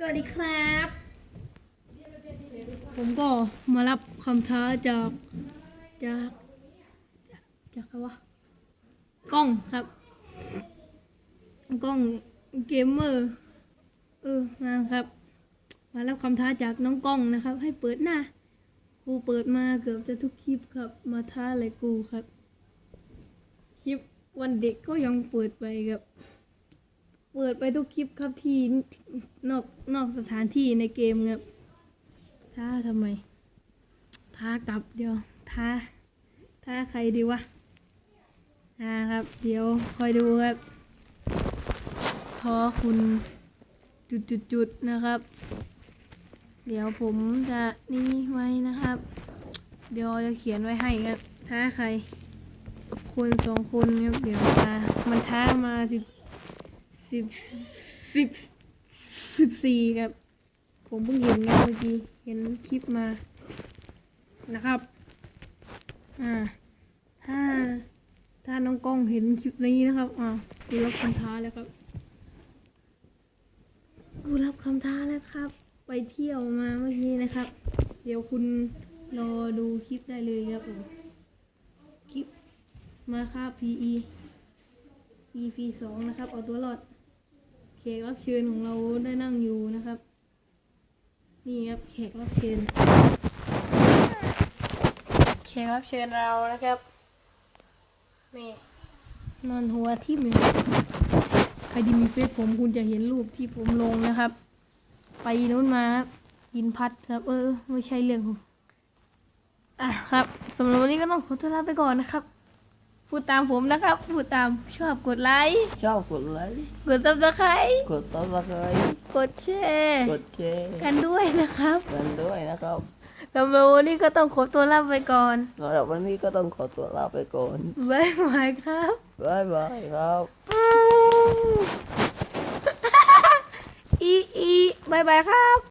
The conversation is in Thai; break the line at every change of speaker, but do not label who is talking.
สวัสดีครับ ผมก็มารับคำท้าจากจากจากจากใครวะกล้องครับ กล้องเกมเมอร์เออมาครับ มารับคำท้าจากน้องกล้องนะครับ ให้เปิดหน้ากูเปิดมาเกือบจะทุกคลิปครับ มาท้าอะไรกูครับ คลิปวันเด็กก็ยังเปิดไปครับ เปิดไปทุกคลิปครับที่นอกนอกสถานที่ในเกมครับท้าทำไม ท้ากลับเดี๋ยว ท้า ท้าใครดีวะอ่าครับ เดี๋ยวคอยดูครับทอคุณจุดจุดจุดนะครับ เดี๋ยวผมจะนี่ไว้นะครับ เดี๋ยวจะเขียนไว้ให้ครับ ท้าใครคนสองคนครับ เดี๋ยวมามันท้ามาสิบ สิบสิบสิบสี่ครับ ผมเพิ่งเห็นไงเมื่อกี้เห็นคลิปมานะครับ อ่า ถ้า ถ้าน้องกล้องเห็นคลิปนี้นะครับ อ่ากูรับคำท้าแล้วครับ กูรับคำท้าแล้วครับ ไปเที่ยวมาเมื่อกี้นะครับ เดี๋ยวคุณรอดูคลิปได้เลยครับผมคลิปมาครับ PE EP สองนะครับ เอาตัวรอด ขกรับเชิญของเราได้นั่งอยู่นะครับ นี่ครับแขกรับเชิญแขกรับเชิญเรานะครับนี่นอนหัวทิ่มอยู่ใครที่มีเฟซผมคุณจะเห็นรูปที่ผมลงนะครับ ไปนู้นมาครับหินพัดครับ เออ ไม่ใช่เรื่องของอะครับสำหรับวันนี้ก็ต้องขอตัวลาไปก่อนนะครับ พูดตามผมนะครับ พูดตามชอบกดไลค์
ชอบกดไลค์
กดซับสไครต์
กดซับสไครต์
กดแชร์
กดแชร์
กันด้วยนะครับ
กันด้วยนะครับ
สำหรับวันนี้ก็ต้องขอตัวลาไปก่อน
สำหรับวันนี้ก็ต้องขอตัวลาไปก่อน
บ๊ายบายครับ
บ๊ายบายครับ
อีอีบายบายครับ